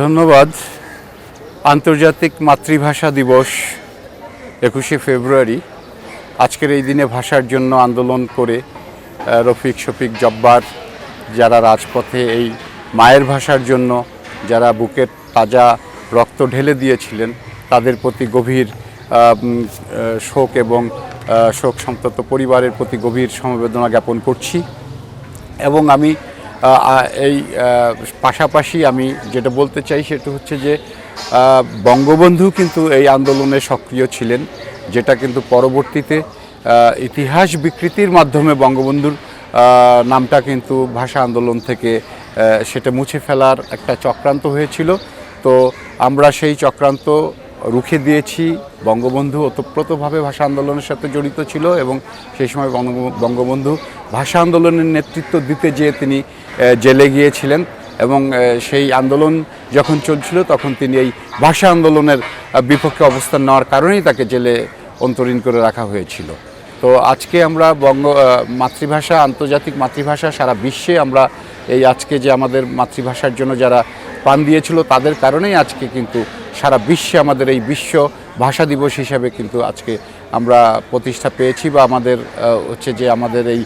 ধন্যবাদ। আন্তর্জাতিক মাতৃভাষা দিবস একুশে ফেব্রুয়ারি। আজকের এই দিনে ভাষার জন্য আন্দোলন করে রফিক শফিক জব্বার যারা রাজপথে এই মায়ের ভাষার জন্য যারা বুকের তাজা রক্ত ঢেলে দিয়েছিলেন, তাদের প্রতি গভীর শোক এবং শোক সন্তপ্ত পরিবারের প্রতি গভীর সমবেদনা জ্ঞাপন করছি। এবং আমি এই পাশাপাশি আমি যেটা বলতে চাই সেটা হচ্ছে যে বঙ্গবন্ধু কিন্তু এই আন্দোলনে সক্রিয় ছিলেন, যেটা কিন্তু পরবর্তীতে ইতিহাস বিকৃতির মাধ্যমে বঙ্গবন্ধুর নামটা কিন্তু ভাষা আন্দোলন থেকে সেটা মুছে ফেলার একটা চক্রান্ত হয়েছিল। তো আমরা সেই চক্রান্ত রুখে দিয়েছি। বঙ্গবন্ধু ওতপ্রোতভাবে ভাষা আন্দোলনের সাথে জড়িত ছিল এবং সেই সময় বঙ্গবন্ধু ভাষা আন্দোলনের নেতৃত্ব দিতে যেয়ে তিনি জেলে গিয়েছিলেন এবং সেই আন্দোলন যখন চলছিল তখন তিনি এই ভাষা আন্দোলনের বিপক্ষে অবস্থান নেওয়ার কারণেই তাকে জেলে অন্তরীণ করে রাখা হয়েছিল। তো আজকে আমরা বঙ্গ মাতৃভাষা, আন্তর্জাতিক মাতৃভাষা সারা বিশ্বে আমরা এই আজকে যে আমাদের মাতৃভাষার জন্য যারা প্রাণ দিয়েছিল তাদের কারণেই আজকে কিন্তু সারা বিশ্বে আমাদের এই বিশ্ব ভাষা দিবস হিসাবে কিন্তু আজকে আমরা প্রতিষ্ঠা পেয়েছি বা আমাদের হচ্ছে যে আমাদের এই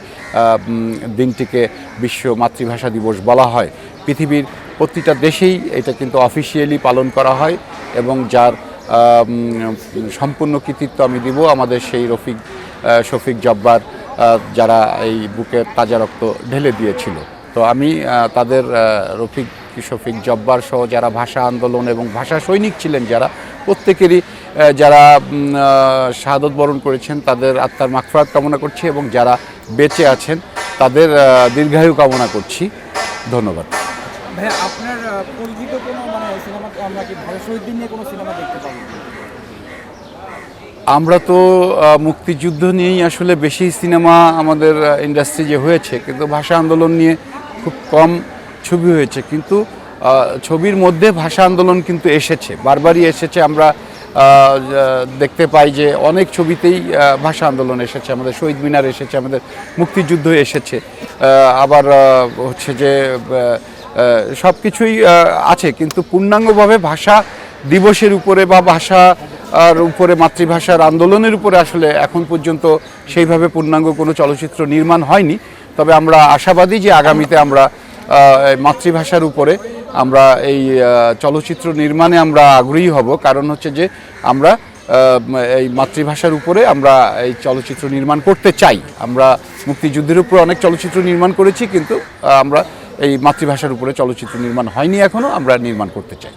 দিনটিকে বিশ্ব মাতৃভাষা দিবস বলা হয়। পৃথিবীর প্রতিটা দেশেই এটা কিন্তু অফিসিয়ালি পালন করা হয় এবং যার সম্পূর্ণ কৃতিত্ব আমি দিব আমাদের সেই রফিক শফিক জব্বার যারা এই বুকের তাজা রক্ত ঢেলে দিয়েছিল। তো আমি তাদের আহ, রফিক শফিক জব্বার সহ যারা ভাষা আন্দোলন এবং ভাষা সৈনিক ছিলেন যারা প্রত্যেকেরই যারা শাহাদত বরণ করেছেন তাদের আত্মার মাগফিরাত কামনা করছি এবং যারা বেঁচে আছেন তাদের দীর্ঘায়ু কামনা করছি। ধন্যবাদ। ভাইয়া আপনার পরিচিত কোনো মানে সিনেমা আমরা কি ভারত শহীদ নিয়ে কোনো সিনেমা দেখতে পাবো? আমরা তো মুক্তিযুদ্ধ নিয়েই আসলে বেশি সিনেমা আমাদের ইন্ডাস্ট্রি যে হয়েছে কিন্তু ভাষা আন্দোলন নিয়ে খুব কম ছবি হয়েছে, কিন্তু ছবির মধ্যে ভাষা আন্দোলন কিন্তু এসেছে। বারবারই এসেছে, আমরা দেখতে পাই যে অনেক ছবিতেই ভাষা আন্দোলন এসেছে। আমাদের শহীদ মিনার এসেছে, আমাদের মুক্তিযুদ্ধ এসেছে। আবার হচ্ছে যে সব কিছুই আছে, কিন্তু পূর্ণাঙ্গভাবে ভাষা দিবসের উপরে বা ভাষা, আর উপরে মাতৃভাষার আন্দোলনের উপরে আসলে এখন পর্যন্ত সেইভাবে পূর্ণাঙ্গ কোনো চলচ্চিত্র নির্মাণ হয়নি। তবে আমরা আশাবাদী যে আগামীতে আমরা মাতৃভাষার উপরে আমরা এই চলচ্চিত্র নির্মাণে আমরা আগ্রহী হব। কারণ হচ্ছে যে আমরা এই মাতৃভাষার উপরে আমরা এই চলচ্চিত্র নির্মাণ করতে চাই। আমরা মুক্তিযুদ্ধের উপরে অনেক চলচ্চিত্র নির্মাণ করেছি, কিন্তু আমরা এই মাতৃভাষার উপরে চলচ্চিত্র নির্মাণ হয়নি এখনও আমরা নির্মাণ করতে চাই।